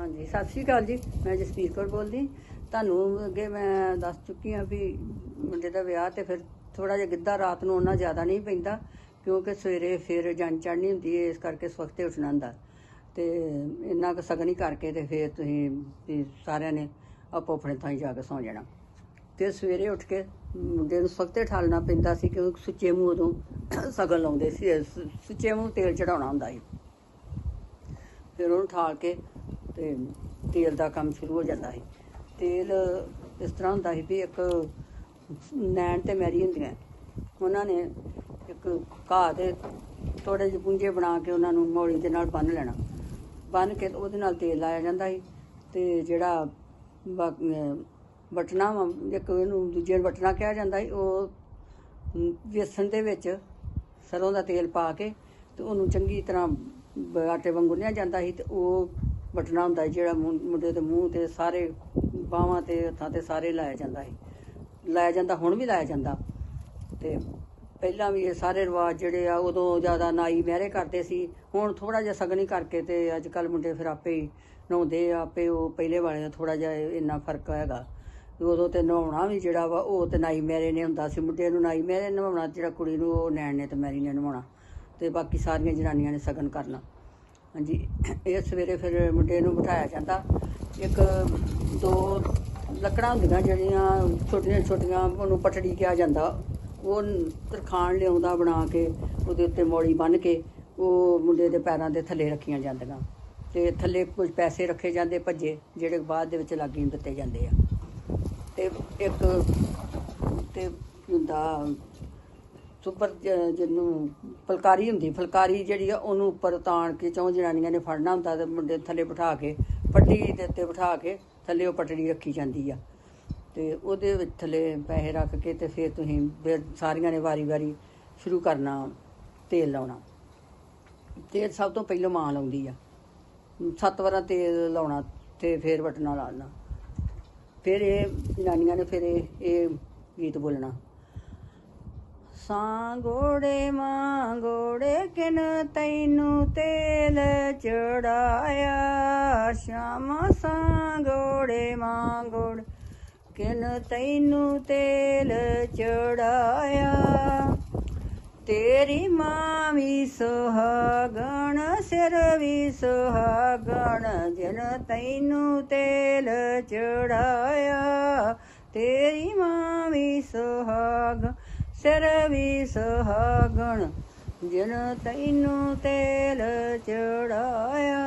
ਹਾਂਜੀ, ਸਤਿ ਸ਼੍ਰੀ ਅਕਾਲ ਜੀ। ਮੈਂ ਜਸਪੀਰ ਕੌਰ ਬੋਲਦੀ। ਤੁਹਾਨੂੰ ਅੱਗੇ ਮੈਂ ਦੱਸ ਚੁੱਕੀ ਹਾਂ ਵੀ ਮੁੰਡੇ ਦਾ ਵਿਆਹ ਤੇ ਫਿਰ ਥੋੜਾ ਜਿਹਾ ਗਿੱਧਾ ਰਾਤ ਨੂੰ ਉਹਨਾਂ ਜ਼ਿਆਦਾ ਨਹੀਂ ਪੈਂਦਾ, ਕਿਉਂਕਿ ਸਵੇਰੇ ਫਿਰ ਜਨ ਚੜ੍ਹਨੀ ਹੁੰਦੀ ਹੈ ਇਸ ਕਰਕੇ ਸਵਖਤੇ ਉੱਠਣਾ ਹੁੰਦਾ। ਤੇ ਇੰਨਾ ਕੁ ਸਗਨ ਹੀ ਕਰਕੇ ਤੇ ਫਿਰ ਤੁਸੀਂ ਸਾਰਿਆਂ ਨੇ ਆਪੋ ਆਪਣੇ ਥਾਂ ਜਾ ਕੇ ਸੌਂ ਜਾਣਾ। ਤੇ ਸਵੇਰੇ ਉੱਠ ਕੇ ਮੁੰਡੇ ਨੂੰ ਸਵਖਤੇ ਠਾਲਣਾ ਪੈਂਦਾ ਸੀ, ਕਿਉਂਕਿ ਸੁੱਚੇ ਮੂੰਹ ਉਦੋਂ ਸਗਨ ਲਾਉਂਦੇ ਸੀ, ਸੁੱਚੇ ਮੂੰਹ ਤੇਲ ਚੜਾਉਣਾ ਹੁੰਦਾ ਸੀ। ਫਿਰ ਉਹਨੂੰ ਠਾਲ ਕੇ ਤੇ ਤੇਲ ਦਾ ਕੰਮ ਸ਼ੁਰੂ ਹੋ ਜਾਂਦਾ ਸੀ। ਤੇਲ ਇਸ ਤਰ੍ਹਾਂ ਹੁੰਦਾ ਸੀ ਵੀ ਇੱਕ ਨੈਣ ਤੇ ਮੈਰੀ ਹੁੰਦੀਆਂ। ਉਹਨਾਂ ਨੇ ਇੱਕ ਘਾਹ ਦੇ ਥੋੜੇ ਜਿਹੇ ਪੁੰਜੇ ਬਣਾ ਕੇ ਉਹਨਾਂ ਨੂੰ ਮੌਲੀ ਦੇ ਨਾਲ ਬੰਨ ਲੈਣਾ। ਬੰਨ ਕੇ ਉਹਦੇ ਨਾਲ ਤੇਲ ਲਾਇਆ ਜਾਂਦਾ ਸੀ ਤੇ ਜਿਹੜਾ ਬਾ- ਬਟਨਾ ਵਾ, ਇੱਕ ਇਹਨੂੰ ਦੂਜੇ ਨੂੰ ਬਟਨਾ ਕਿਹਾ ਜਾਂਦਾ ਸੀ ਉਹ ਅਮ, ਵੇਸਣ ਦੇ ਵਿੱਚ ਸਰੋਂ ਦਾ ਤੇਲ ਪਾ ਕੇ ਤੇ ਉਹਨੂੰ ਚੰਗੀ ਤਰ੍ਹਾਂ ਆਟੇ ਵਾਂਗੂ ਗੁੰਨਿਆ ਜਾਂਦਾ ਸੀ ਤੇ ਉਹ ਬਟਨਾ ਹੁੰਦਾ ਜਿਹੜਾ ਮੁੰਡੇ ਦੇ ਮੂੰਹ ਤੇ ਸਾਰੇ ਬਾਹਾਂ ਤੇ ਹੱਥਾਂ ਤੇ ਸਾਰੇ ਲਾਇਆ ਜਾਂਦਾ ਸੀ। ਲਾਇਆ ਜਾਂਦਾ ਹੁਣ ਵੀ ਲਾਇਆ ਜਾਂਦਾ। ਤੇ ਪਹਿਲਾਂ ਵੀ ਇਹ ਸਾਰੇ ਰਿਵਾਜ ਜਿਹੜੇ ਆ ਉਦੋਂ ਜ਼ਿਆਦਾ ਨਾਈ ਮਹਿਰੇ ਕਰਦੇ ਸੀ। ਹੁਣ ਥੋੜਾ ਜਿਹਾ ਸਗਨੀ ਕਰਕੇ ਤੇ ਅੱਜ ਕੱਲ ਮੁੰਡੇ ਫਿਰ ਆਪੇ ਹੀ ਨਹਾਉਂਦੇ ਆ, ਆਪੇ ਉਹ ਪਹਿਲੇ ਵਾਲੇ ਦਾ ਥੋੜਾ ਜਿਹਾ ਇੰਨਾ ਫ਼ਰਕ ਹੈਗਾ। ਉਦੋਂ ਤੇ ਨਹਾਉਣਾ ਵੀ ਜਿਹੜਾ ਵਾ ਉਹ ਤੇ ਨਾਈ ਮਹਿਰੇ ਨੇ ਹੁੰਦਾ ਸੀ। ਮੁੰਡੇ ਨੂੰ ਨਾਈ ਮਹਿਰੇ ਨਹਾਉਣਾ ਜਿਹੜਾ ਕੁੜੀ ਨੂੰ ਉਹ ਨੈਣ ਨੇ ਤੇ ਮੈਰੀ ਨੇ ਨਹਾਉਣਾ। ਤੇ ਬਾਕੀ ਸਾਰੀਆਂ ਜਨਾਨੀਆਂ ਨੇ ਸਗਨ ਕਰਨਾ। ਹਾਂਜੀ। ਇਹ ਸਵੇਰੇ ਫਿਰ ਮੁੰਡੇ ਨੂੰ ਬਿਠਾਇਆ ਜਾਂਦਾ। ਇੱਕ, ਦੋ ਲੱਕੜਾਂ ਹੁੰਦੀਆਂ ਜਿਹੜੀਆਂ ਛੋਟੀਆਂ ਛੋਟੀਆਂ ਉਹਨੂੰ ਪਟੜੀ ਕਿਹਾ ਜਾਂਦਾ। ਉਹ ਤਰਖਾਣ ਲਿਆਉਂਦਾ ਬਣਾ ਕੇ, ਉਹਦੇ ਉੱਤੇ ਮੌਲੀ ਬੰਨ੍ਹ ਕੇ, ਉਹ ਮੁੰਡੇ ਦੇ ਪੈਰਾਂ ਦੇ ਥੱਲੇ ਰੱਖੀਆਂ ਜਾਂਦੀਆਂ। ਤੇ ਥੱਲੇ ਕੁਝ ਪੈਸੇ ਰੱਖੇ ਜਾਂਦੇ, ਭੱਜੇ, ਜਿਹੜੇ ਬਾਅਦ ਦੇ ਵਿੱਚ ਲਾਗੀ ਦਿੱਤੇ ਜਾਂਦੇ ਆ। ਤੇ ਇੱਕ ਤੇ ਹੁੰਦਾ ਸੁਪਰ ਜ- ਜਿਹਨੂੰ ਫੁਲਕਾਰੀ ਹੁੰਦੀ, ਫੁਲਕਾਰੀ ਜਿਹੜੀ ਆ, ਉਹਨੂੰ ਉੱਪਰ ਤਾਣ ਕੇ ਚੌਂ ਜਨਾਨੀਆਂ ਨੇ ਫੜਨਾ ਹੁੰਦਾ ਤੇ ਮੁੰਡੇ ਥੱਲੇ ਬਿਠਾ ਕੇ, ਪੱਟੀ ਦੇ ਉੱਤੇ ਬਿਠਾ ਕੇ ਥੱਲੇ ਉਹ ਪਟੜੀ ਰੱਖੀ ਜਾਂਦੀ ਆ। ਤੇ ਉਹਦੇ ਵਿੱਚ ਥੱਲੇ ਪੈਸੇ ਰੱਖ ਕੇ ਤੇ ਫਿਰ ਤੁਸੀਂ ਫਿਰ ਸਾਰੀਆਂ ਨੇ ਵਾਰੀ-ਵਾਰੀ ਸ਼ੁਰੂ ਕਰਨਾ, ਤੇਲ ਲਾਉਣਾ। ਤੇਲ ਸਭ ਤੋਂ ਪਹਿਲਾਂ ਮਾਂ ਲਾਉਂਦੀ ਆ। ਸੱਤ ਵਾਰਾਂ ਤੇਲ ਲਾਉਣਾ ਤੇ ਫਿਰ ਵਟਣਾ ਲਾਉਣਾ। ਫਿਰ ਇਹ ਜਨਾਨੀਆਂ ਨੇ ਫਿਰ ਇਹ ਇਹ ਗੀਤ ਬੋਲਣਾ। ਸਾਂਗੋੜੇ ਮਾਂਗੋੜੇ ਕਿਨ ਤੈਨੂੰ ਤੇਲ ਚੜਾਇਆ? ਸ਼ਾਮ ਸਾਂਗੋੜੇ ਮਾਂਗੋੜ ਕਿਨ ਤੈਨੂੰ ਤੇਲ ਚੜਾਇਆ? ਤੇਰੀ ਮਾਂ ਵੀ ਸੁਹਾਗਣ, ਸਿਰ ਵੀ ਸੁਹਾਗਣ, ਜਿਨ ਤੈਨੂੰ ਤੇਲ ਚੜਾਇਆ। ਤੇਰੀ ਮਾਂ ਵੀ ਸਿਰ ਵੀ ਸੁਹਾਗਣ, ਜਿਨ ਤੈਨੂੰ ਤੇਲ ਚੜਾਇਆ।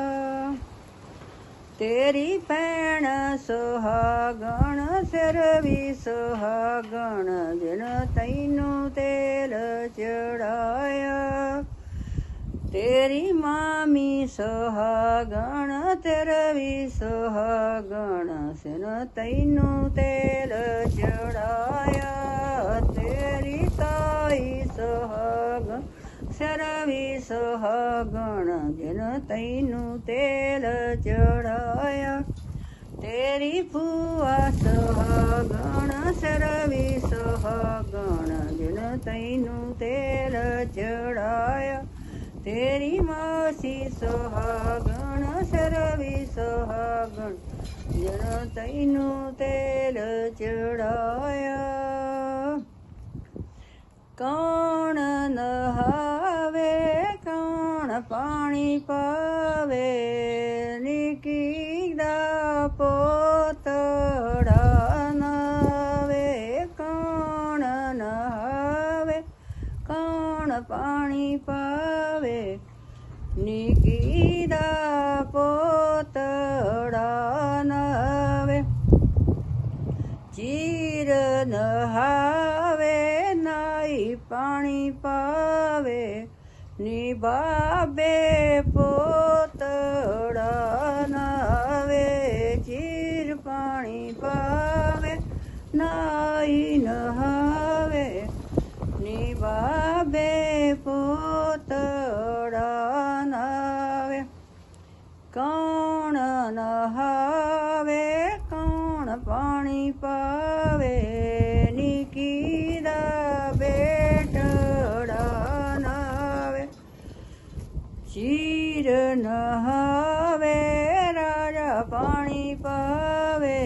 ਤੇਰੀ ਭੈਣ ਸੁਹਾਗਣ ਸਿਰ ਵੀ ਸੁਹਾਗਣ, ਜਿਨ ਤੈਨੂੰ ਤੇਲ ਚੜਾਇਆ। ਤੇਰੀ ਮਾਮੀ ਸੁਹਾਗਣ, ਤੇਰਾ ਵੀ ਸੁਹਾਗਣ। ਸਿਨ ਤੈਨੂੰ ਤੇਲ ਚੜਾਇਆ, ਤੇਰੀ ਤਾਈ ਸੁਹਾਗਣ। ਸਿਰ ਵੀ ਸੁਹਾਗਣ, ਜਿਨ ਤੈਨੂੰ ਤੇਲ ਚੜਾਇਆ। ਤੇਰੀ ਭੂਆ ਸੁਹਾਗਣ, ਸਿਰ ਵੀ ਸੁਹਾਗਣ, ਜਿਨ ਤੈਨੂੰ ਤੇਲ ਚੜਾਇਆ। ਤੇਰੀ ਮਾਸੀ ਸੁਹਾਗਣ ਸਰਵੀ ਸੁਹਾਗਣ ਜਿਨ ਤੈਨੂੰ ਤੇਲ ਚੜਾਇਆ। ਕੌਣ ਨਹਾਵੇ ਕੌਣ ਪਾਣੀ ਪਾ ਕੌਣ ਪਾਣੀ ਪਾਵੇ। ਨਿੱਕੀ ਦਾ ਪੋਤੜਾ ਨਾਵੇ ਚੀਰ ਨਹਾਵੇ, ਨਾਈ ਪਾਣੀ ਪਾਵੇ। ਨੀ ਬਾਬੇ ਪੋਤੜਾ ਨਾਵੇ ਚੀਰ ਪਾਣੀ ਪਾਵੇ, ਨਾਈ ਨਹਾ ਪਾਣੀ ਪਾਵੇ, ਨਿੱਕੀ ਦਾ ਬੇਟੜਾ ਨਾਵੇ ਚੀਰ ਨਹਾਵੇ, ਰਾਜਾ ਪਾਣੀ ਪਾਵੇ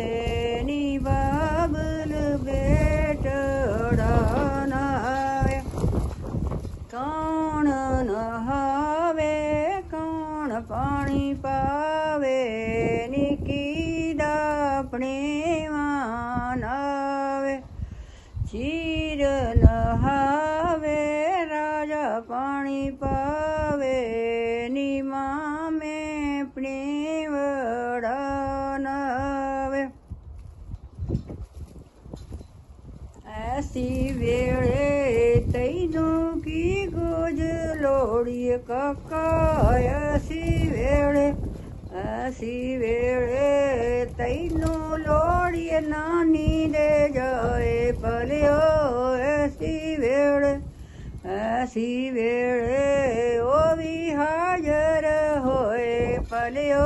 ਨੀ ਬਾਬਲ ਬੇਟੜਾ ਨਾਵੇ ਕੌਣ ਨਹਾਵੇ, ਕੌਣ ਪਾਣੀ ਆਪਣੇ ਮਾਨ ਆਵੇ, ਚੀਰ ਨਹਾਵੇ, ਰਾਜਾ ਪਾਣੀ ਪਾਵੇ ਨੀਮਾ ਮੇ ਆਪਣੇ ਵੜਾਨਾਵੇ ਐਸੀ ਵੇਲੇ ਤੈਨੂੰ ਕੀ ਗੋਜ ਲੋੜੀ ਕਾਕਾ, ਐਸੀ ਵੇਲੇ ਐਸੀ ਵੇਲੇ ਤੈਨੂੰ ਲੋੜੀਏ ਨਾਨੀ ਦੇ ਜਾਏ ਭਲਿਓ ਐਸੀ ਵੇਲੇ ਐਸੀ ਵੇਲੇ ਉਹ ਵੀ ਹਾਜ਼ਰ ਹੋਏ ਭਲਿਓ